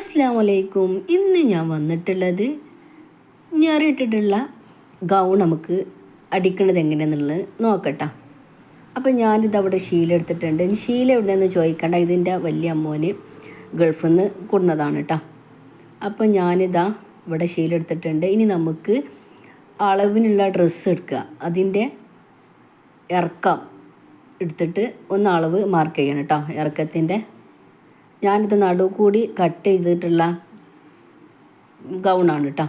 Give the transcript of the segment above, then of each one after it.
അസ്സാം വലൈക്കും ഇന്ന് ഞാൻ വന്നിട്ടുള്ളത് ഞാൻ ഇട്ടിട്ടുള്ള ഗൗൺ നമുക്ക് അടിക്കണത് എങ്ങനെയാണെന്നുള്ളത് നോക്കട്ടെ. അപ്പോൾ ഞാനിത് അവിടെ ശീല എടുത്തിട്ടുണ്ട്. ശീല എവിടെയെന്ന് ചോദിക്കണ്ട. ഇതിന്റെ വലിയ അമ്മോന് ഗൾഫിൽ നിന്ന് കൊടുന്നതാണ് കേട്ടോ അപ്പോൾ ഞാനിതാ ഇവിടെ ശീല എടുത്തിട്ടുണ്ട്. ഇനി നമുക്ക് അളവിനുള്ള ഡ്രസ്സ് എടുക്കുക. അതിന്റെ ഇറക്കം എടുത്തിട്ട് ഒന്ന് അളവ് മാർക്ക് ചെയ്യണം കേട്ടോ ഇറക്കത്തിന്റെ ഞാനിത് നടു കൂടി കട്ട് ചെയ്തിട്ടുള്ള ഗൗണാണ് കേട്ടോ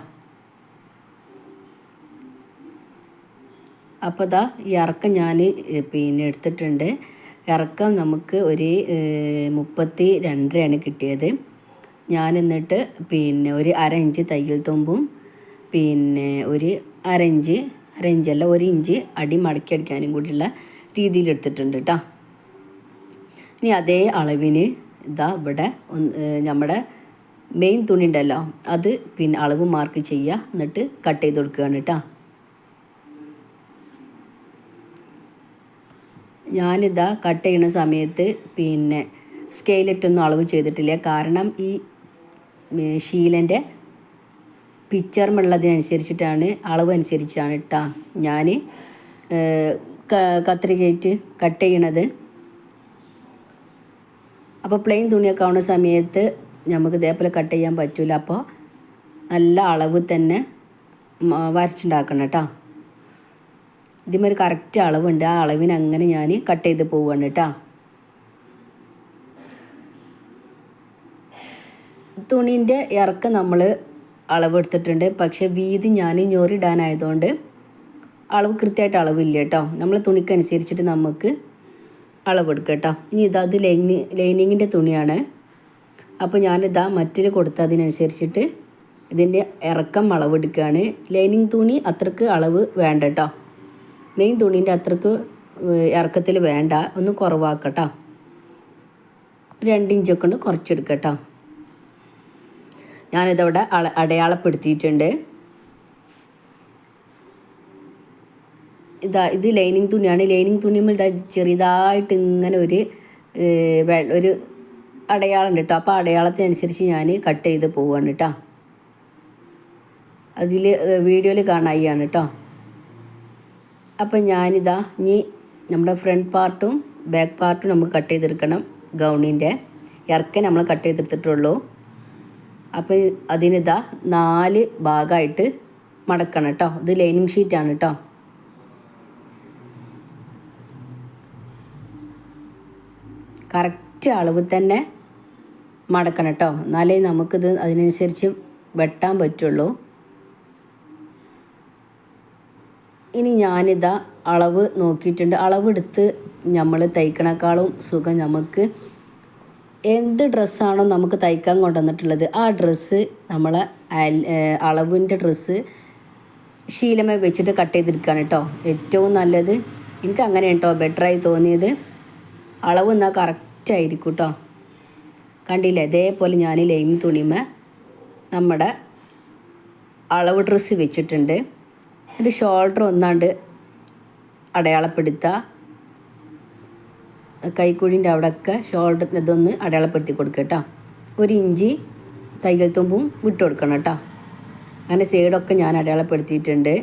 അപ്പോൾ ഇതാ ഈ ഇറക്കം ഞാൻ പിന്നെ എടുത്തിട്ടുണ്ട്. ഇറക്കം നമുക്ക് ഒരു മുപ്പത്തി രണ്ടരയാണ് കിട്ടിയത്. ഞാൻ എന്നിട്ട് പിന്നെ ഒരു അര ഇഞ്ച് തയ്യൽ തുമ്പും പിന്നെ ഒരു അര ഇഞ്ച് അര ഇഞ്ചല്ല ഒരു ഇഞ്ച് അടി മടക്കി അടിക്കാനും കൂടിയുള്ള രീതിയിൽ എടുത്തിട്ടുണ്ട് കേട്ടോ ഇനി അതേ അളവിന് ഇതാ ഇവിടെ നമ്മുടെ മെയിൻ തുണി ഉണ്ടല്ലോ അത് പിന്നെ അളവ് മാർക്ക് ചെയ്യുക എന്നിട്ട് കട്ട് ചെയ്ത് കൊടുക്കുകയാണ് കേട്ടോ ഞാനിതാ കട്ട് ചെയ്യുന്ന സമയത്ത് പിന്നെ സ്കെയിലിട്ടൊന്നും അളവ് ചെയ്തിട്ടില്ല. കാരണം ഈ ഷീലന്റെ പിക്ചറുള്ളതിനനുസരിച്ചിട്ടാണ് അളവ് അനുസരിച്ചാണ് കേട്ടോ ഞാൻ കത്രികയിട്ട് കട്ട് ചെയ്യണത്. അപ്പോൾ പ്ലെയിൻ തുണിയൊക്കെ ആവുന്ന സമയത്ത് നമുക്ക് ഇതേപോലെ കട്ട് ചെയ്യാൻ പറ്റില്ല അപ്പോൾ നല്ല അളവ് തന്നെ വരച്ചുണ്ടാക്കണം കേട്ടോ ഇതിമൊരു കറക്റ്റ് അളവുണ്ട്. ആ അളവിന് അങ്ങനെ ഞാൻ കട്ട് ചെയ്ത് പോവുകയാണ് കേട്ടോ തുണീന്റെ ഇറക്കം നമ്മൾ അളവെടുത്തിട്ടുണ്ട്. പക്ഷേ വീതി ഞാൻ ഞൊറിടാനായതുകൊണ്ട് അളവ് കൃത്യമായിട്ട് അളവില്ല കേട്ടോ നമ്മൾ തുണിക്കനുസരിച്ചിട്ട് നമുക്ക് അളവെടുക്കുക കേട്ടോ. ഇനി ഇതാ അത് ലൈനി ലൈനിങ്ങിന്റെ തുണിയാണ്. അപ്പോൾ ഞാനിതാ മറ്റൊരു കൊടുത്തതിനനുസരിച്ചിട്ട് ഇതിന്റെ ഇറക്കം അളവെടുക്കുകയാണ്. ലൈനിങ് തുണി അത്രയ്ക്ക് അളവ് വേണ്ട കേട്ടോ. മെയിൻ തുണീന്റെ അത്രയ്ക്ക് ഇറക്കത്തിൽ വേണ്ട. ഒന്ന് കുറവാക്കട്ടോ രണ്ട് ഇഞ്ചൊക്കെ ഉണ്ട് കുറച്ചെടുക്കട്ടോ ഞാനിതവിടെ അടയാളപ്പെടുത്തിയിട്ടുണ്ട്. ഇതാ ഇത് ലൈനിങ് തുണിയാണ്. ലൈനിങ് തുണിയുമ്പോൾ ഇതാ ചെറുതായിട്ട് ഇങ്ങനെ ഒരു ഒരു അടയാളം ഉണ്ട് കേട്ടോ അപ്പോൾ അടയാളത്തിനനുസരിച്ച് ഞാൻ കട്ട് ചെയ്ത് പോവുകയാണ് കേട്ടോ അതിൽ വീഡിയോയിൽ കാണായിയാണ് കേട്ടോ അപ്പം ഞാനിതാ ഇനി നമ്മുടെ ഫ്രണ്ട് പാർട്ടും ബാക്ക് പാർട്ടും നമുക്ക് കട്ട് ചെയ്തെടുക്കണം ഗൗണിന്റെ. ഇറക്കെ നമ്മൾ കട്ട് ചെയ്തെടുത്തിട്ടുള്ളൂ. അപ്പം അതിനിതാ നാല് ഭാഗമായിട്ട് മടക്കണം കേട്ടോ ഇത് ലൈനിങ് ഷീറ്റാണ് കേട്ടോ കറക്റ്റ് അളവ് തന്നെ മടക്കണം കേട്ടോ എന്നാലേ നമുക്കിത് അതിനനുസരിച്ച് വെട്ടാൻ പറ്റുള്ളൂ. ഇനി ഞാനിതാ അളവ് നോക്കിയിട്ടുണ്ട്. അളവെടുത്ത് നമ്മൾ തയ്ക്കണേക്കാളും സുഖം നമുക്ക് എന്ത് ഡ്രസ്സാണോ നമുക്ക് തയ്ക്കാൻ കൊണ്ടുവന്നിട്ടുള്ളത്. ആ ഡ്രസ്സ് നമ്മളെ അളവിന്റെ ഡ്രസ്സ് ശീലമായി വെച്ചിട്ട് കട്ട് ചെയ്തെടുക്കുകയാണ് കേട്ടോ ഏറ്റവും നല്ലത്. എനിക്ക് അങ്ങനെ കേട്ടോ ബെറ്ററായി തോന്നിയത്. അളവ് എന്നാൽ കറക്റ്റ് ആയിരിക്കും കേട്ടോ കണ്ടില്ലേ? ഇതേപോലെ ഞാൻ ലൈൻ തുണിമ നമ്മുടെ അളവ് ഡ്രസ്സ് വെച്ചിട്ടുണ്ട്. ഇത് ഷോൾഡർ ഒന്നാണ്ട് അടയാളപ്പെടുത്തുക കൈക്കുഴിന്റെ അവിടെയൊക്കെ ഷോൾഡർ ഇതൊന്ന് അടയാളപ്പെടുത്തി കൊടുക്കുക കേട്ടോ ഒരു ഇഞ്ചി തയ്യൽ തുമ്പും വിട്ടു കൊടുക്കണം കേട്ടോ. അങ്ങനെ സൈഡൊക്കെ ഞാൻ അടയാളപ്പെടുത്തിയിട്ടുണ്ട്.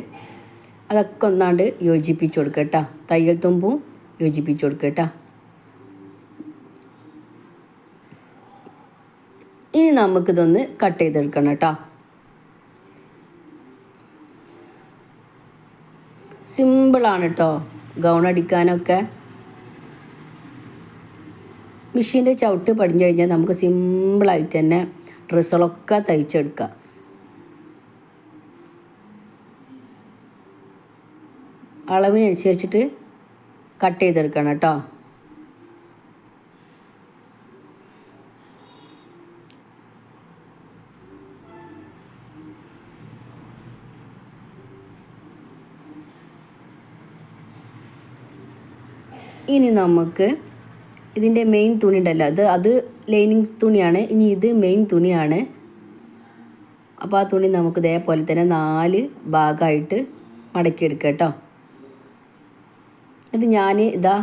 അതൊക്കെ ഒന്നാണ്ട് യോജിപ്പിച്ച് കൊടുക്കുക കേട്ടോ തയ്യൽ തുമ്പും യോജിപ്പിച്ച് കൊടുക്കുക കേട്ടോ ഇനി നമുക്കിതൊന്ന് കട്ട് ചെയ്തെടുക്കണം കേട്ടോ. സിമ്പിളാണ് കേട്ടോ ഗൗൺ അടിക്കാനൊക്കെ. മെഷീന്റെ ചവിട്ട് പടിഞ്ഞു കഴിഞ്ഞാൽ നമുക്ക് സിമ്പിളായിട്ട് തന്നെ ഡ്രസ്സുകളൊക്കെ തയ്ച്ചെടുക്കാം. അളവിനനുസരിച്ചിട്ട് കട്ട് ചെയ്തെടുക്കണം കേട്ടോ ഇനി നമുക്ക് ഇതിന്റെ മെയിൻ തുണി ഉണ്ടല്ലോ അത് അത് ലൈനിങ് തുണിയാണ്. ഇനി ഇത് മെയിൻ തുണിയാണ്. അപ്പോൾ ആ തുണി നമുക്ക് ഇതേപോലെ തന്നെ നാല് ഭാഗമായിട്ട് മടക്കിയെടുക്കുക കേട്ടോ. ഇത് ഞാൻ ഇതാ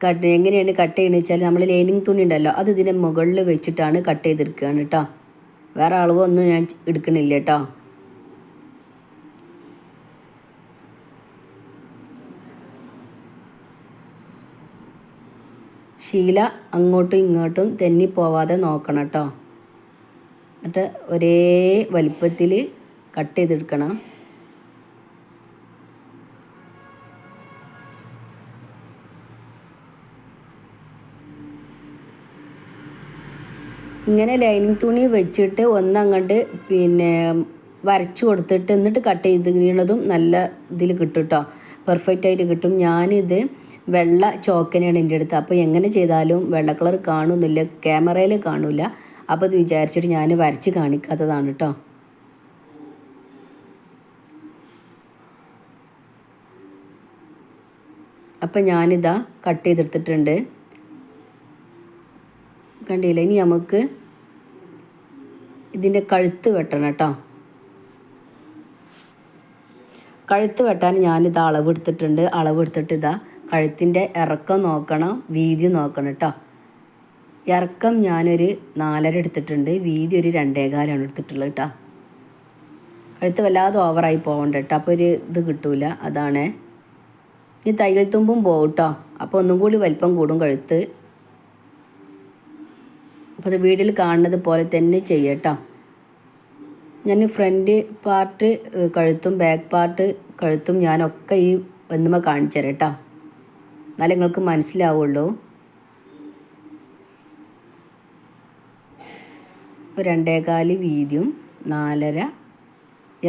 കട്ട് എങ്ങനെയാണ് കട്ട് ചെയ്യുന്നത് വെച്ചാൽ നമ്മൾ ലൈനിങ് തുണി ഉണ്ടല്ലോ അത് ഇതിന്റെ മുകളിൽ വെച്ചിട്ടാണ് കട്ട് ചെയ്തെടുക്കുകയാണ് കേട്ടോ. വേറെ അളവൊന്നും ഞാൻ എടുക്കണില്ല കേട്ടോ. ശീല അങ്ങോട്ടും ഇങ്ങോട്ടും തെന്നിപ്പോവാതെ നോക്കണം കേട്ടോ എന്നിട്ട് ഒരേ വലിപ്പത്തിൽ കട്ട് ചെയ്തെടുക്കണം. ഇങ്ങനെ ലൈനിങ് തുണി വെച്ചിട്ട് ഒന്നങ്ങോട്ട് പിന്നെ വരച്ചു കൊടുത്തിട്ട് എന്നിട്ട് കട്ട് ചെയ്ത് വീണതും നല്ല ഇതിൽ കിട്ടും കേട്ടോ പെർഫെക്റ്റ് ആയിട്ട് കിട്ടും. ഞാനിത് വെള്ള ചോക്കനെയാണ് എന്റെ അടുത്ത്. അപ്പോൾ എങ്ങനെ ചെയ്താലും വെള്ള കളർ കാണുന്നില്ല ക്യാമറയിൽ കാണില്ല അപ്പോൾ അത് വിചാരിച്ചിട്ട് ഞാൻ വരച്ച് കാണിക്കാത്തതാണ് കേട്ടോ അപ്പം ഞാനിതാ കട്ട് ചെയ്തെടുത്തിട്ടുണ്ട്. കണ്ടില്ല? ഇനി നമുക്ക് ഇതിന്റെ കഴുത്ത് വെട്ടണം കേട്ടോ കഴുത്ത് വെട്ടാൻ ഞാനിത് അളവ് എടുത്തിട്ടുണ്ട് അളവ് എടുത്തിട്ട് ഇതാ കഴുത്തിന്റെ ഇറക്കം നോക്കണം വീതി നോക്കണം കേട്ടോ ഇറക്കം ഞാനൊരു നാലര എടുത്തിട്ടുണ്ട്. വീതി ഒരു രണ്ടേകാലാണ് എടുത്തിട്ടുള്ളത് കേട്ടോ കഴുത്ത് വല്ലാതെ ഓവറായി പോകണ്ട കേട്ടോ അപ്പോൾ ഒരു ഇത് കിട്ടൂല. അതാണ്. ഇനി തയ്യൽ തുമ്പും പോകും കേട്ടോ അപ്പോൾ ഒന്നും കൂടി വലിപ്പം കൂടും കഴുത്ത്. അപ്പോൾ വീട്ടിൽ കാണുന്നത് പോലെ തന്നെ ചെയ്യട്ടോ ഞാൻ ഫ്രണ്ട് പാർട്ട് കഴുത്തും ബാക്ക് പാർട്ട് കഴുത്തും ഞാനൊക്കെ ഈ ഒന്നുമ കാണിച്ചു തരാം കേട്ടോ എന്നാലേ നിങ്ങൾക്ക് മനസ്സിലാവുള്ളൂ. രണ്ടേകാൽ വീതിയും നാലര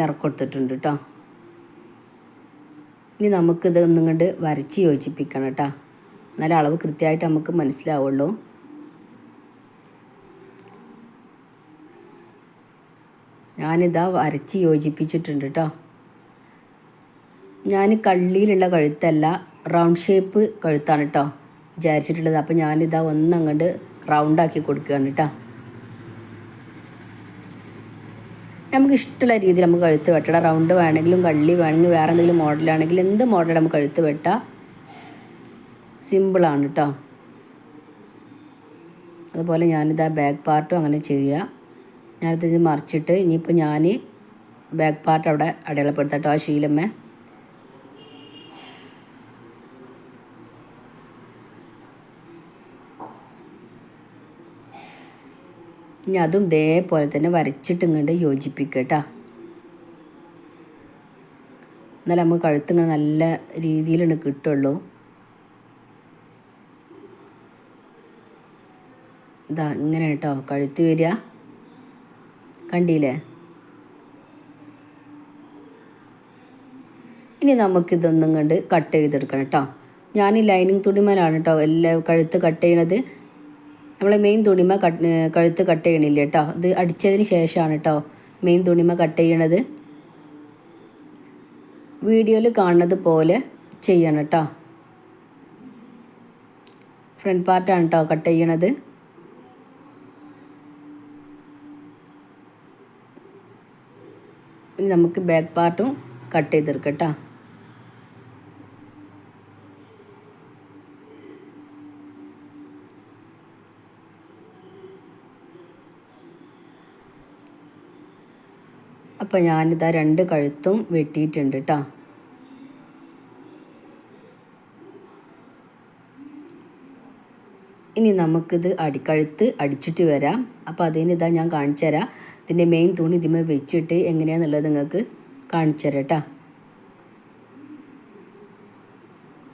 ഇറക്കൊടുത്തിട്ടുണ്ട് കേട്ടോ ഇനി നമുക്കിത് ഒന്നും കണ്ട് വരച്ച് യോജിപ്പിക്കണം കേട്ടോ എന്നാലും അളവ് കൃത്യമായിട്ട് നമുക്ക് മനസ്സിലാവുള്ളൂ. ഞാനിതാ വരച്ച് യോജിപ്പിച്ചിട്ടുണ്ട് കേട്ടോ ഞാൻ കള്ളിയിലുള്ള കഴുത്തല്ല റൗണ്ട് ഷേപ്പ് കഴുത്താണ് കേട്ടോ വിചാരിച്ചിട്ടുള്ളത്. അപ്പോൾ ഞാനിതാ ഒന്നങ്ങോട്ട് റൗണ്ടാക്കി കൊടുക്കുകയാണ് കേട്ടോ നമുക്ക് ഇഷ്ടമുള്ള രീതിയിൽ നമുക്ക് കഴുത്ത് വെട്ടട റൗണ്ട് വേണമെങ്കിലും കള്ളി വേണമെങ്കിൽ വേറെ എന്തെങ്കിലും മോഡലാണെങ്കിൽ എന്ത് മോഡൽ നമുക്ക് കഴുത്ത് വെട്ടാം. സിമ്പിളാണ് കേട്ടോ അതുപോലെ ഞാനിതാ ബാക്ക് പാർട്ടും അങ്ങനെ ചെയ്യുക. ഞാനത് മറിച്ചിട്ട് ഇനിയിപ്പോൾ ഞാൻ ബാക്ക് പാർട്ട് അവിടെ അടയാളപ്പെടുത്തട്ടോ ആ ശീലമ്മേ ഇനി അതും ഇതേപോലെ തന്നെ വരച്ചിട്ട് ഇങ്ങോട്ട് യോജിപ്പിക്കുക കേട്ടോ എന്നാലും നമുക്ക് കഴുത്തിങ്ങനെ നല്ല രീതിയിലാണ് കിട്ടുള്ളൂ. ഇതാ ഇങ്ങനെ കേട്ടോ കഴുത്ത് വരിക. കണ്ടില്ലേ? ഇനി നമുക്കിതൊന്നും കണ്ട് കട്ട് ചെയ്തെടുക്കണം കേട്ടോ ഞാൻ ഈ ലൈനിങ് തുണിമലാണ് കേട്ടോ എല്ലാ കഴുത്ത് കട്ട് ചെയ്യണത്. നമ്മളെ മെയിൻ തുണിമ കട്ട് കഴുത്ത് കട്ട് ചെയ്യണില്ല കേട്ടോ ഇത് അടിച്ചതിന് ശേഷമാണ് കേട്ടോ മെയിൻ തുണിമ കട്ട് ചെയ്യണത്. വീഡിയോയിൽ കാണുന്നത് പോലെ ചെയ്യണം കേട്ടോ ഫ്രണ്ട് പാർട്ടാണ് കേട്ടോ കട്ട് ചെയ്യണത്. ഇനി നമുക്ക് ബാക്ക് പാർട്ടും കട്ട് ചെയ്തെടുക്കാം കേട്ടോ. അപ്പോൾ ഞാനിതാ രണ്ട് കഴുത്തും വെട്ടിയിട്ടുണ്ട് കേട്ടോ. ഇനി നമുക്കിത് അടിക്കഴുത്ത് അടിച്ചിട്ട് വരാം. അപ്പോൾ അതിന് ഇതാ ഞാൻ കാണിച്ചു തരാം ഇതിന്റെ മെയിൻ തുണി ഇതിമേ വെച്ചിട്ട് എങ്ങനെയാണെന്നുള്ളത് നിങ്ങൾക്ക് കാണിച്ചു തരാം കേട്ടോ.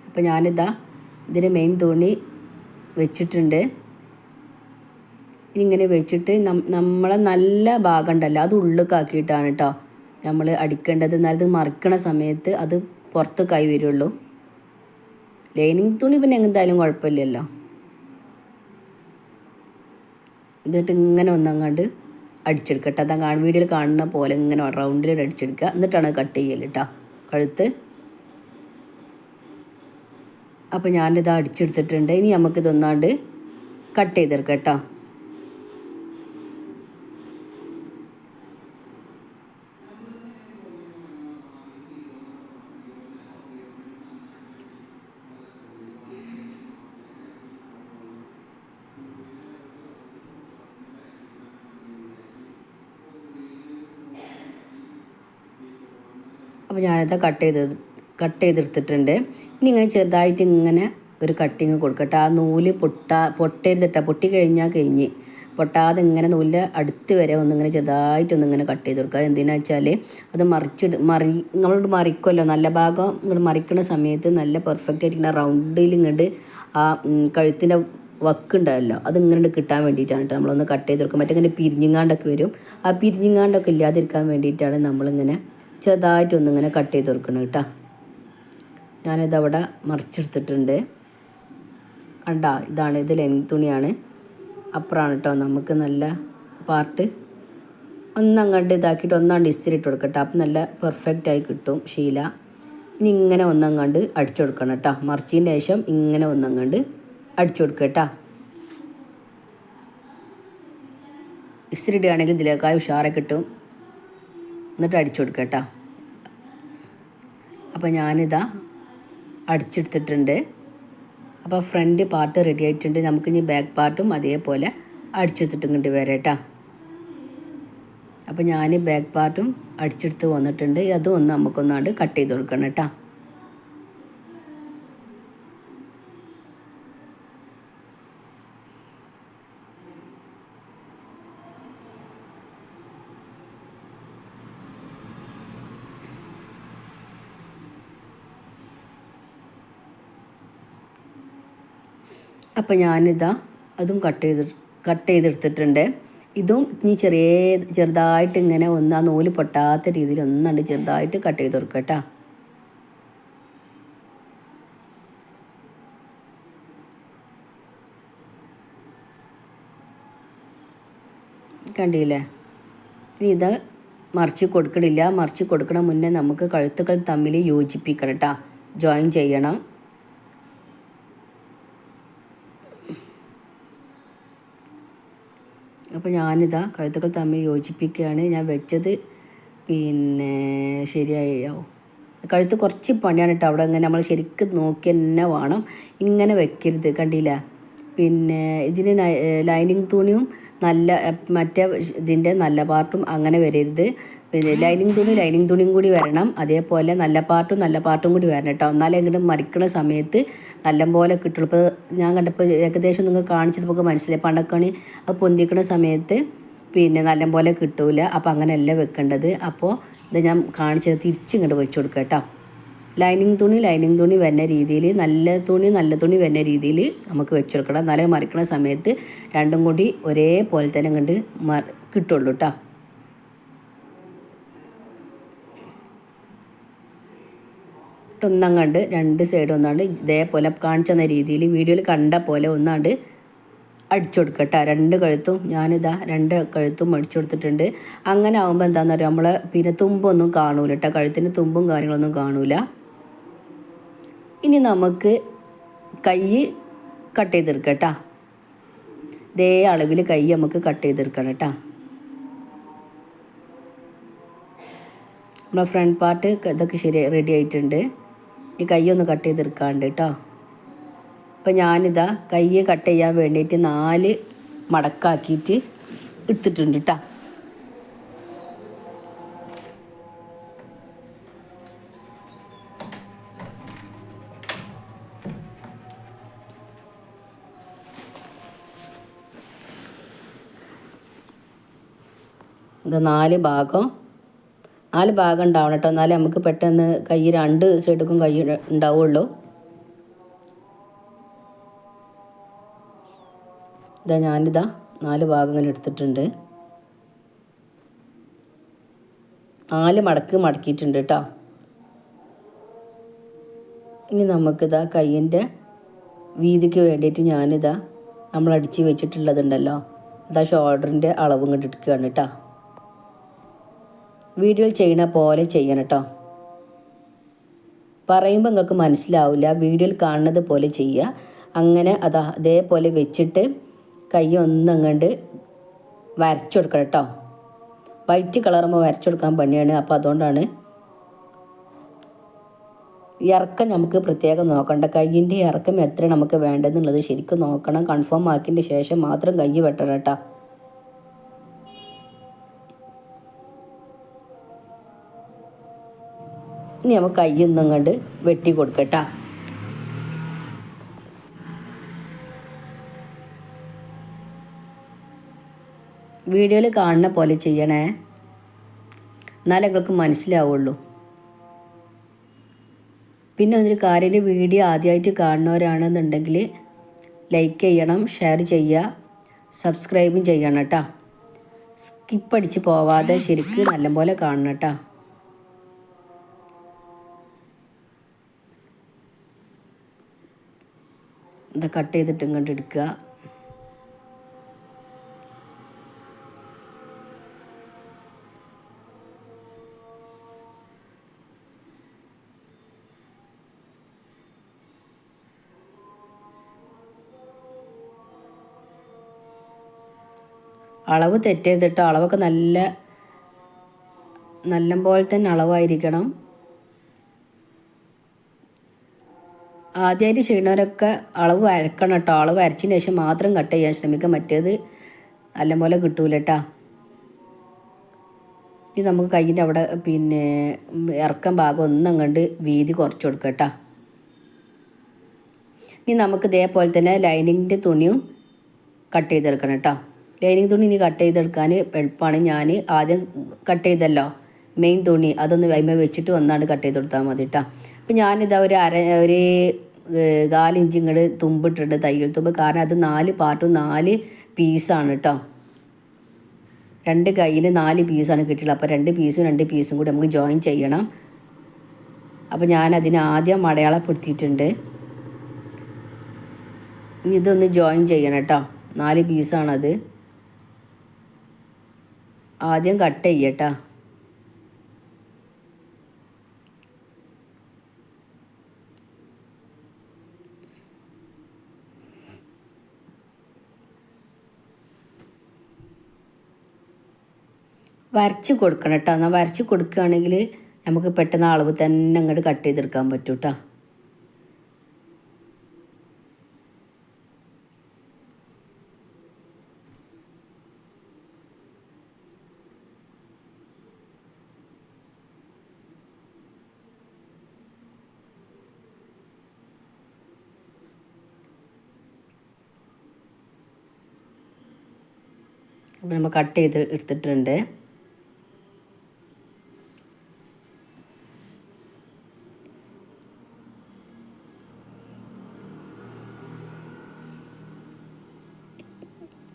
അപ്പോൾ ഞാനിതാ ഇതിന്റെ മെയിൻ തുണി വെച്ചിട്ടുണ്ട്. ഇങ്ങനെ വെച്ചിട്ട് നമ്മളെ നല്ല ഭാഗം ഉണ്ടല്ലോ അത് ഉള്ളിക്കാക്കിയിട്ടാണ് കേട്ടോ നമ്മൾ അടിക്കേണ്ടത്. എന്നാൽ ഇത് മറിക്കണ സമയത്ത് അത് പുറത്ത് കൈ വരുള്ളൂ. ലൈനിങ് തുണി പിന്നെ എന്തായാലും കുഴപ്പമില്ലല്ലോ. എന്നിട്ട് ഇങ്ങനെ ഒന്നങ്ങാണ്ട് അടിച്ചെടുക്കട്ടെ അതാ കാണ വീഡിയോയിൽ കാണുന്ന പോലെ ഇങ്ങനെ റൗണ്ടിൽ അടിച്ചെടുക്കുക. എന്നിട്ടാണ് കട്ട് ചെയ്യൽ കേട്ടോ. കഴുത്ത്. അപ്പോൾ ഞാനിത് അടിച്ചെടുത്തിട്ടുണ്ട്. ഇനി നമുക്കിതൊന്നാണ്ട് കട്ട് ചെയ്തെടുക്കാം കേട്ടോ. അപ്പോൾ ഞാനത് കട്ട് ചെയ്ത് കട്ട് ചെയ്തെടുത്തിട്ടുണ്ട്. ഇനി ഇങ്ങനെ ചെറുതായിട്ട് ഇങ്ങനെ ഒരു കട്ടിങ് കൊടുക്കട്ടെ. ആ നൂൽ പൊട്ടാ പൊട്ടരുതിട്ട പൊട്ടി കഴിഞ്ഞാൽ കഴിഞ്ഞ്. പൊട്ടാതെ ഇങ്ങനെ നൂൽ അടുത്ത് വരെ ഒന്നിങ്ങനെ ചെറുതായിട്ടൊന്ന് ഇങ്ങനെ കട്ട് ചെയ്ത് കൊടുക്കുക. എന്തിനാ വെച്ചാൽ അത് മറിച്ചിട്ട് മറി നമ്മളോട് മറിക്കുമല്ലോ നല്ല ഭാഗം ഇങ്ങോട്ട് മറിക്കുന്ന സമയത്ത് നല്ല പെർഫെക്റ്റ് ആയിരിക്കുന്ന റൗണ്ടിൽ ഇങ്ങോട്ട് ആ കഴുത്തിന്റെ വക്കുണ്ടല്ലോ അത് ഇങ്ങനെ കിട്ടാൻ വേണ്ടിയിട്ടാണ് കേട്ടോ നമ്മളൊന്ന് കട്ട് ചെയ്ത് കൊടുക്കുക. മറ്റേ ഇങ്ങനെ പിരിഞ്ഞിങ്ങാണ്ടൊക്കെ വരും. ആ പിരിഞ്ഞിങ്ങാണ്ടൊക്കെ ഇല്ലാതിരിക്കാൻ വേണ്ടിയിട്ടാണ് നമ്മളിങ്ങനെ ചെറുതായിട്ടൊന്നിങ്ങനെ കട്ട് ചെയ്ത് കൊടുക്കണം കേട്ടോ. ഞാനിതവിടെ മറിച്ചെടുത്തിട്ടുണ്ട്. കണ്ട ഇതാണ് ഇത് ലെങ് തുണിയാണ്. അപ്പുറമാണ് കേട്ടോ നമുക്ക് നല്ല പാർട്ട് ഒന്നങ്ങണ്ട് ഇതാക്കിയിട്ട് ഒന്നാണ്ട് ഇസ്തിരി ഇട്ട് കൊടുക്കട്ടെ. അപ്പം നല്ല പെർഫെക്റ്റ് ആയി കിട്ടും ശീല. ഇനി ഇങ്ങനെ ഒന്നങ്ങണ്ട് അടിച്ചു കൊടുക്കണം കേട്ടോ. മറിച്ചതിന് ശേഷം ഇങ്ങനെ ഒന്നങ്ങണ്ട് അടിച്ചു കൊടുക്കുക കേട്ടോ. ഇസ്തിരി ഇടുകയാണെങ്കിൽ ഇതിലേക്കായി ഉഷാറെ കിട്ടും. എന്നിട്ട് അടിച്ചു കൊടുക്കുക കേട്ടോ. അപ്പോൾ ഞാനിതാ അടിച്ചെടുത്തിട്ടുണ്ട്. അപ്പോൾ ഫ്രണ്ട് പാർട്ട് റെഡി ആയിട്ടുണ്ട്. നമുക്കിനി ബാക്ക് പാർട്ടും അതേപോലെ അടിച്ചെടുത്തിട്ടുണ്ട് വരെ കേട്ടോ. അപ്പോൾ ഞാൻ ബാക്ക് പാർട്ടും അടിച്ചെടുത്ത് വന്നിട്ടുണ്ട്. അതും ഒന്ന് നമുക്കൊന്നാണ്ട് കട്ട് ചെയ്ത് കൊടുക്കണം കേട്ടോ. അപ്പം ഞാനിതാ അതും കട്ട് ചെയ്ത് കട്ട് ചെയ്തെടുത്തിട്ടുണ്ട്. ഇതും ഇനി ചെറിയ ചെറുതായിട്ട് ഇങ്ങനെ ഒന്ന് ആ നൂൽ പൊട്ടാത്ത രീതിയിൽ ഒന്നാണ്ട് ചെറുതായിട്ട് കട്ട് ചെയ്ത് കൊടുക്കുക കേട്ടോ. കണ്ടില്ലേ? ഇനി ഇത് മറിച്ച് കൊടുക്കണില്ല. മറിച്ച് കൊടുക്കണ മുന്നേ നമുക്ക് കഴുത്തുകൾ തമ്മിൽ യോജിപ്പിക്കണം കേട്ടോ. ജോയിൻ ചെയ്യണം. അപ്പോൾ ഞാനിതാ കഴുത്തുകൾ തമ്മിൽ യോജിപ്പിക്കുകയാണ്. ഞാൻ വെച്ചത് പിന്നെ ശരിയായോ. കഴുത്ത് കുറച്ച് പണിയാണ് കേട്ടോ. അവിടെ ഇങ്ങനെ നമ്മൾ ശരിക്കും നോക്കി തന്നെ വേണം. ഇങ്ങനെ വെക്കരുത്. കണ്ടില്ല? പിന്നെ ഇതിന് ലൈനിങ് തുണിയും നല്ല മറ്റേ ഇതിന്റെ നല്ല പാർട്ടും അങ്ങനെ വരരുത്. പിന്നെ ലൈനിങ് തുണി ലൈനിങ് തുണിയും കൂടി വരണം. അതേപോലെ നല്ല പാർട്ടും നല്ല പാർട്ടും കൂടി വരണം കേട്ടോ. എന്നാലേ ഇങ്ങോട്ട് മറിക്കണ സമയത്ത് നല്ലപോലെ കിട്ടുള്ളൂ. ഇപ്പോൾ ഞാൻ കണ്ടപ്പോൾ ഏകദേശം നിങ്ങൾ നമുക്ക് മനസ്സിലായി. പണ്ടക്കണി അത് പൊന്തിക്കണ സമയത്ത് പിന്നെ നല്ലപോലെ കിട്ടൂല. അപ്പോൾ അങ്ങനെയല്ല വെക്കേണ്ടത്. അപ്പോൾ ഇത് ഞാൻ കാണിച്ചത് തിരിച്ചിങ്ങോട്ട് വെച്ച് കൊടുക്കുക കേട്ടോ. ലൈനിങ് തുണി ലൈനിങ് തുണി വരുന്ന രീതിയിൽ നല്ല തുണി നല്ല തുണി വരുന്ന രീതിയിൽ നമുക്ക് വെച്ചെടുക്കണം എന്നാലും മറിക്കണ സമയത്ത് രണ്ടും കൂടി ഒരേപോലെ തന്നെ കണ്ട് കിട്ടുള്ളൂ കേട്ടോ. ഒന്നങ്ങാണ്ട് രണ്ട് സൈഡ് ഒന്നാണ്ട് ഇതേപോലെ കാണിച്ചു തന്ന രീതിയിൽ വീഡിയോയിൽ കണ്ട പോലെ ഒന്നാണ്ട് അടിച്ചു കൊടുക്കട്ടെ. രണ്ട് കഴുത്തും ഞാനിതാ രണ്ട് കഴുത്തും അടിച്ചു കൊടുത്തിട്ടുണ്ട്. അങ്ങനെ ആകുമ്പോൾ എന്താണെന്ന് പറയുക നമ്മളെ പിന്നെ തുമ്പൊന്നും കാണൂല കേട്ടോ കഴുത്തിന് തുമ്പും കാര്യങ്ങളൊന്നും കാണൂല. ഇനി നമുക്ക് കൈ കട്ട് ചെയ്തെടുക്കട്ടാ. ഇതേ അളവിൽ കൈ നമുക്ക് കട്ട് ചെയ്തെടുക്കണം കേട്ടോ നമ്മുടെ ഫ്രണ്ട് പാർട്ട് ഇതൊക്കെ ശരി റെഡി ആയിട്ടുണ്ട്. ഈ കൈ ഒന്ന് കട്ട് ചെയ്തെടുക്കാണ്ട് കേട്ടോ അപ്പം ഞാനിതാ കൈ കട്ട് ചെയ്യാൻ വേണ്ടിയിട്ട് നാല് മടക്കാക്കിയിട്ട് എടുത്തിട്ടുണ്ട് കേട്ടോ നാല് ഭാഗം നാല് ഭാഗം ഉണ്ടാവണം കേട്ടോ. എന്നാലേ നമുക്ക് പെട്ടെന്ന് കൈ രണ്ട് സൈഡിക്കും കൈ ഉണ്ടാവുള്ളൂ. ഇതാ ഞാനിതാ നാല് ഭാഗം ഇങ്ങനെ എടുത്തിട്ടുണ്ട്. നാല് മടക്ക് മടക്കിയിട്ടുണ്ട് കേട്ടോ. ഇനി നമുക്കിതാ കയ്യിന്റെ വീതിക്ക് വേണ്ടിയിട്ട് ഞാനിതാ നമ്മൾ അടിച്ച് വെച്ചിട്ടുള്ളതുണ്ടല്ലോ. അതാ ഷോൾഡറിന്റെ അളവ് ഇങ്ങോട്ട് എടുക്കുകയാണ് കേട്ടോ. വീഡിയോ ചെയ്യണ പോലെ ചെയ്യണം കേട്ടോ പറയുമ്പോൾ നിങ്ങൾക്ക് മനസ്സിലാവില്ല വീഡിയോയിൽ കാണുന്നത് പോലെ ചെയ്യുക അങ്ങനെ അത് അതേപോലെ വെച്ചിട്ട് കൈ ഒന്നങ്ങണ്ട് വരച്ചു കൊടുക്കണം കേട്ടോ വൈറ്റ് കളറുമ്പോൾ വരച്ചു കൊടുക്കാൻ പണിയാണ്. അപ്പോൾ അതുകൊണ്ടാണ് ഇറക്കം നമുക്ക് പ്രത്യേകം നോക്കണ്ട. കയ്യിന്റെ ഇറക്കം എത്ര നമുക്ക് വേണ്ടതെന്നുള്ളത് ശരിക്കും നോക്കണം. കൺഫേം ആക്കിയതിന്റെ ശേഷം മാത്രം കൈ വെട്ടണം കേട്ടോ ഇനി നമുക്ക് കയ്യൊന്നും കണ്ട് വെട്ടി കൊടുക്കട്ടാ. വീഡിയോയിൽ കാണുന്ന പോലെ ചെയ്യണേ. എന്നാലേ നിങ്ങൾക്ക് മനസ്സിലാവുള്ളൂ. പിന്നെ ഒരു കാര്യം വീഡിയോ ആദ്യമായിട്ട് കാണുന്നവരാണെന്നുണ്ടെങ്കിൽ ലൈക്ക് ചെയ്യണം ഷെയർ ചെയ്യുക സബ്സ്ക്രൈബും ചെയ്യണം കേട്ടോ. സ്കിപ്പ് അടിച്ച് പോവാതെ ശരിക്ക് നല്ലപോലെ കാണണം കേട്ടോ. ഇത് കട്ട് ചെയ്തിട്ട് ഇങ്ങോട്ട് എടുക്കുക. അളവ് തെറ്റരുതിട്ട് അളവൊക്കെ നല്ല നല്ല പോലെ തന്നെ അളവായിരിക്കണം. ആദ്യമായിട്ട് ചെയ്യണവരൊക്കെ അളവ് വരക്കണം കേട്ടോ. അളവ് വരച്ചതിന് ശേഷം മാത്രം കട്ട് ചെയ്യാൻ ശ്രമിക്കുക. മറ്റേത് നല്ല പോലെ കിട്ടൂല കേട്ടോ. ഇനി നമുക്ക് കയ്യിന്റെ അവിടെ പിന്നെ ഇറക്കം ഭാഗം ഒന്നും കണ്ട് വീതി കുറച്ച് കൊടുക്കുക കേട്ടോ. ഇനി നമുക്ക് ഇതേപോലെ തന്നെ ലൈനിങ്ങിന്റെ തുണിയും കട്ട് ചെയ്തെടുക്കണം കേട്ടോ. ലൈനിങ് തുണി ഇനി കട്ട് ചെയ്തെടുക്കാൻ എളുപ്പമാണ്. ഞാൻ ആദ്യം കട്ട് ചെയ്തല്ലോ. മെയിൻ തുണി അതൊന്ന് വൈമ വെച്ചിട്ട് ഒന്നാണ് കട്ട് ചെയ്ത് കൊടുത്താൽ മതി കേട്ടോ. അപ്പം ഞാനിതാ ഒരു അര ഒരു കാലിഞ്ച് ഇങ്ങോട്ട് തുമ്പിട്ടിട്ടുണ്ട് തയ്യൽ തുമ്പ്. കാരണം അത് നാല് പാർട്ടും നാല് പീസാണ് കേട്ടോ രണ്ട് കയ്യിൽ നാല് പീസാണ് കിട്ടിയുള്ളത് അപ്പോൾ രണ്ട് പീസും രണ്ട് പീസും കൂടി നമുക്ക് ജോയിൻ ചെയ്യണം. അപ്പോൾ ഞാൻ അതിന് ആദ്യം അടയാളപ്പെടുത്തിയിട്ടുണ്ട്. ഇനി ഇതൊന്ന് ജോയിൻ ചെയ്യണം കേട്ടോ നാല് പീസാണത്. ആദ്യം കട്ട് ചെയ്യട്ടാ വരച്ച് കൊടുക്കണം കേട്ടോ. എന്നാൽ വരച്ച് കൊടുക്കുകയാണെങ്കിൽ നമുക്ക് പെട്ടെന്ന് അളവ് തന്നെ അങ്ങോട്ട് കട്ട് ചെയ്തെടുക്കാൻ പറ്റും കേട്ടോ നമ്മൾ കട്ട് ചെയ്ത് എടുത്തിട്ടുണ്ട്.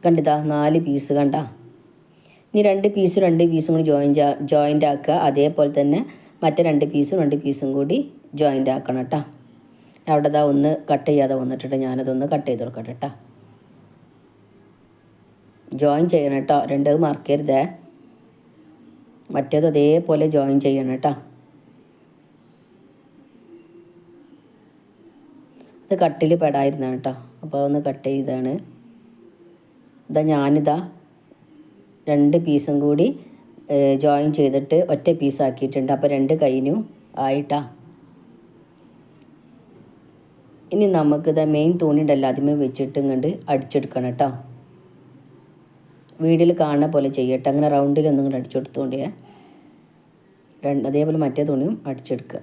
കണ്ടിതാ നാല് പീസ് കണ്ട. ഇനി രണ്ട് പീസും രണ്ട് പീസും കൂടി ജോയിൻ ജോയിന്റ് ആക്കുക. അതേപോലെ തന്നെ മറ്റേ രണ്ട് പീസും രണ്ട് പീസും കൂടി ജോയിന്റ് ആക്കണം കേട്ടോ. അവിടെ ദാ ഒന്ന് കട്ട് ചെയ്യാതെ വന്നിട്ടുണ്ട്. ഞാനതൊന്ന് കട്ട് ചെയ്ത് കൊടുക്കട്ടെ കേട്ടോ. ജോയിൻ ചെയ്യണം കേട്ടോ. രണ്ട് മറക്കരുതേ മറ്റേത് അതേപോലെ ജോയിൻ ചെയ്യണം കേട്ടോ. ഇത് കട്ടിൽ പെടായിരുന്നാണ് കേട്ടോ. അപ്പോൾ ഒന്ന് കട്ട് ചെയ്താണ് ഇതാ ഞാനിതാ രണ്ട് പീസും കൂടി ജോയിൻ ചെയ്തിട്ട് ഒറ്റ പീസാക്കിയിട്ടുണ്ട് അപ്പോൾ രണ്ട് കൈനും ആയിട്ടാ. ഇനി നമുക്കിത് മെയിൻ തുണിയുണ്ടല്ലോ ആദ്യമേ വെച്ചിട്ട് ഇങ്ങോട്ട് അടിച്ചെടുക്കണം കേട്ടോ. വീടിൽ കാണുന്ന പോലെ ചെയ്യട്ടെ. അങ്ങനെ റൗണ്ടിലൊന്നും ഇങ്ങോട്ട് അടിച്ചെടുത്തോണ്ടേ അതേപോലെ മറ്റേ തുണിയും അടിച്ചെടുക്കുക.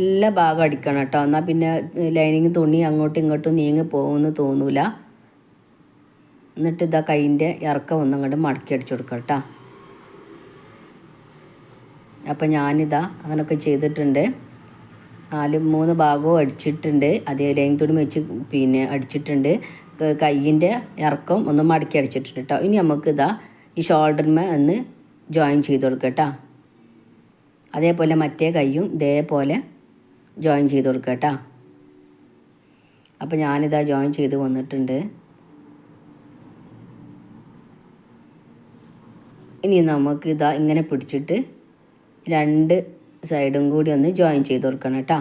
എല്ലാ ഭാഗം അടിക്കണം കേട്ടോ. എന്നാൽ പിന്നെ ലൈനിങ് തുണി അങ്ങോട്ടും ഇങ്ങോട്ടും നീങ്ങി പോകുമെന്ന് തോന്നൂല. എന്നിട്ട് ഇതാ കൈന്റെ ഇറക്കം ഒന്നും അങ്ങോട്ട് മടക്കി അടിച്ചു കൊടുക്കാം കേട്ടോ. അപ്പം ഞാനിതാ അങ്ങനെയൊക്കെ ചെയ്തിട്ടുണ്ട്. നാല് മൂന്ന് ഭാഗവും അടിച്ചിട്ടുണ്ട്. അതേ ലൈൻ തുണി വെച്ച് പിന്നെ അടിച്ചിട്ടുണ്ട്. കയ്യിന്റെ ഇറക്കം ഒന്ന് മടക്കി അടിച്ചിട്ടുണ്ട് കേട്ടോ. ഇനി നമുക്ക് ഇതാ ഈ ഷോൾഡറിന്മേ ഒന്ന് ജോയിൻ ചെയ്ത് കൊടുക്കാം കേട്ടോ. അതേപോലെ മറ്റേ കൈയും ഇതേപോലെ ജോയിൻ ചെയ്ത് കൊടുക്കുക കേട്ടോ. അപ്പോൾ ഞാനിതാ ജോയിൻ ചെയ്ത് വന്നിട്ടുണ്ട്. ഇനി നമുക്ക് ഇതാ ഇങ്ങനെ പിടിച്ചിട്ട് രണ്ട് സൈഡും കൂടി ഒന്ന് ജോയിൻ ചെയ്ത് കൊടുക്കണം കേട്ടോ.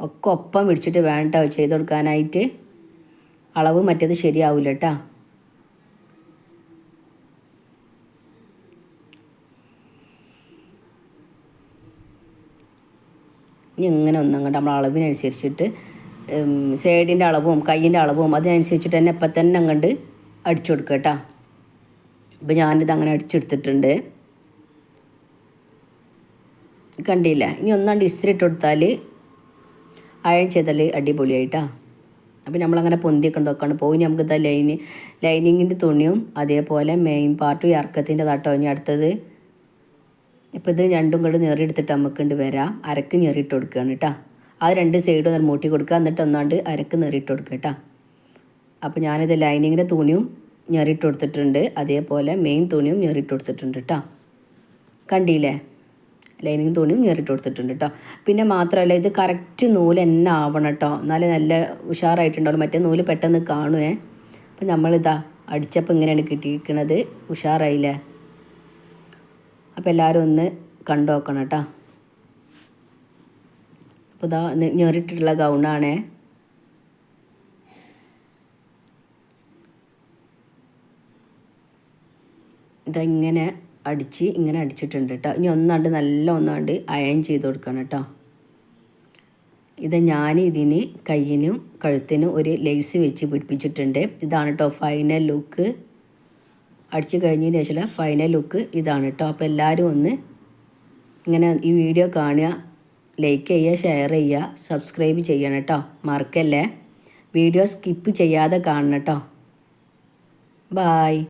ഒക്കെ ഒപ്പം പിടിച്ചിട്ട് വേണ്ട ചെയ്ത് കൊടുക്കാനായിട്ട്. അളവ് മറ്റേത് ശരിയാവില്ല കേട്ടോ ഇനി ഇങ്ങനെ ഒന്നങ്ങോട്ട് നമ്മൾ അളവിനനുസരിച്ചിട്ട് സൈഡിന്റെ അളവും കയ്യിന്റെ അളവും അതിനനുസരിച്ചിട്ട് തന്നെ ഇപ്പം തന്നെ അങ്ങോട്ട് അടിച്ചു കൊടുക്കുക കേട്ടോ. ഇപ്പം ഞാനിത് അങ്ങനെ അടിച്ചെടുത്തിട്ടുണ്ട് കണ്ടില്ല? ഇനി ഒന്നാണ്ട് ഇസ്തിരി ഇട്ട് കൊടുത്താൽ അയൺ ചെയ്താൽ അടിപൊളിയായിട്ടാ. അപ്പം നമ്മളങ്ങനെ പൊന്തിയൊക്കെ നോക്കാണ്. പോയി നമുക്ക് ഇതാ ലൈനി ലൈനിങ്ങിന്റെ തുണിയും അതേപോലെ മെയിൻ പാർട്ടും ഇറക്കത്തിന്റെ തട്ടോ ഇനി അടുത്തത് ഇപ്പോൾ ഇത് രണ്ടും കൂടെ ഞെറിയെടുത്തിട്ട് നമുക്കുണ്ട് വരാം. അരക്ക് ഞെറിയിട്ട് കൊടുക്കുകയാണ് കേട്ടോ. അത് രണ്ട് സൈഡും ഒന്ന് മൂട്ടി കൊടുക്കുക എന്നിട്ട് ഒന്നാണ്ട് അരക്ക് ഞെറിയിട്ട് കൊടുക്കുക കേട്ടോ. അപ്പോൾ ഞാനിത് ലൈനിങ്ങിന്റെ തുണിയും ഞെറിയിട്ട് കൊടുത്തിട്ടുണ്ട്. അതേപോലെ മെയിൻ തുണിയും ഞെറിയിട്ട് കൊടുത്തിട്ടുണ്ട് കേട്ടോ. കണ്ടില്ലേ? ലൈനിങ് തുണിയും ഞെറിയിട്ട് കൊടുത്തിട്ടുണ്ട് കേട്ടോ. പിന്നെ മാത്രമല്ല ഇത് കറക്റ്റ് നൂൽ തന്നെ ആവണം കേട്ടോ. എന്നാലേ നല്ല ഉഷാറായിട്ടുണ്ടാവും മറ്റേ നൂൽ പെട്ടെന്ന് കാണുവേ. അപ്പം നമ്മളിതാ അടിച്ചപ്പോൾ ഇങ്ങനെയാണ് കിട്ടിയിരിക്കുന്നത് ഉഷാറായില്ലേ? അപ്പോൾ എല്ലാവരും ഒന്ന് കണ്ടു നോക്കണം കേട്ടോ അപ്പോൾ ഇതാ ഞെറിട്ടിട്ടുള്ള ഗൗണാണേ. ഇതെങ്ങനെ അടിച്ച് ഇങ്ങനെ അടിച്ചിട്ടുണ്ട് കേട്ടോ. ഇനി ഒന്നാണ്ട് നല്ല ഒന്നാണ്ട് അയൺ ചെയ്ത് കൊടുക്കണം കേട്ടോ. ഇത് ഞാൻ ഇതിന് കയ്യിനും കഴുത്തിനും ഒരു ലേസ് വെച്ച് പിടിപ്പിച്ചിട്ടുണ്ട്. ഇതാണ് കേട്ടോ ഫൈനൽ ലുക്ക് അടിച്ചു കഴിഞ്ഞതിന് ശേഷം ഫൈനൽ ലുക്ക് ഇതാണ് കേട്ടോ അപ്പോൾ എല്ലാവരും ഒന്ന് ഇങ്ങനെ ഈ വീഡിയോ കാണുക ലൈക്ക് ചെയ്യുക ഷെയർ ചെയ്യുക സബ്സ്ക്രൈബ് ചെയ്യണം കേട്ടോ മറക്കല്ലേ? വീഡിയോ സ്കിപ്പ് ചെയ്യാതെ കാണണം കേട്ടോ ബായ്